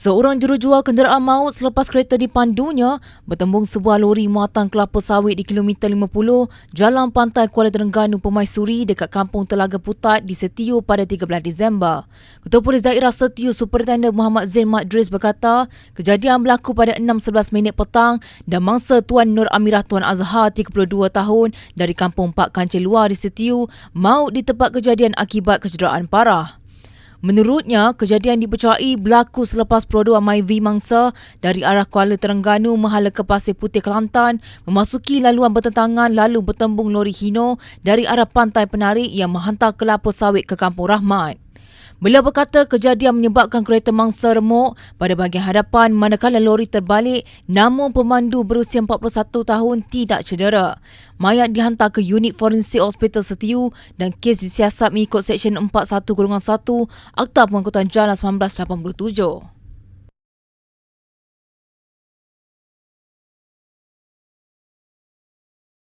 Seorang jurujual kenderaan maut selepas kereta dipandunya bertembung sebuah lori muatan kelapa sawit di kilometer 50 Jalan Pantai Kuala Terengganu Pemaisuri dekat Kampung Telaga Putat di Setiu pada 13 Disember. Ketua Polis Daerah Setiu Superintendent Muhammad Zain Madris berkata, kejadian berlaku pada 6.11 minit petang dan mangsa Tuan Nur Amirah Tuan Azhar 32 tahun dari Kampung Pak Kancil Luar di Setiu maut di tempat kejadian akibat kecederaan parah. Menurutnya, kejadian dipercayai berlaku selepas produk MyV mangsa dari arah Kuala Terengganu menghala ke Pasir Putih Kelantan memasuki laluan bertentangan lalu bertembung lori Hino dari arah Pantai Penarik yang menghantar kelapa sawit ke Kampung Rahmat. Beliau berkata kejadian menyebabkan kereta mangsa remuk pada bahagian hadapan manakala lori terbalik namun pemandu berusia 41 tahun tidak cedera. Mayat dihantar ke unit forensik hospital Setiu dan kes disiasat mengikut Seksyen 41-1 Akta Pengangkutan Jalan 1987.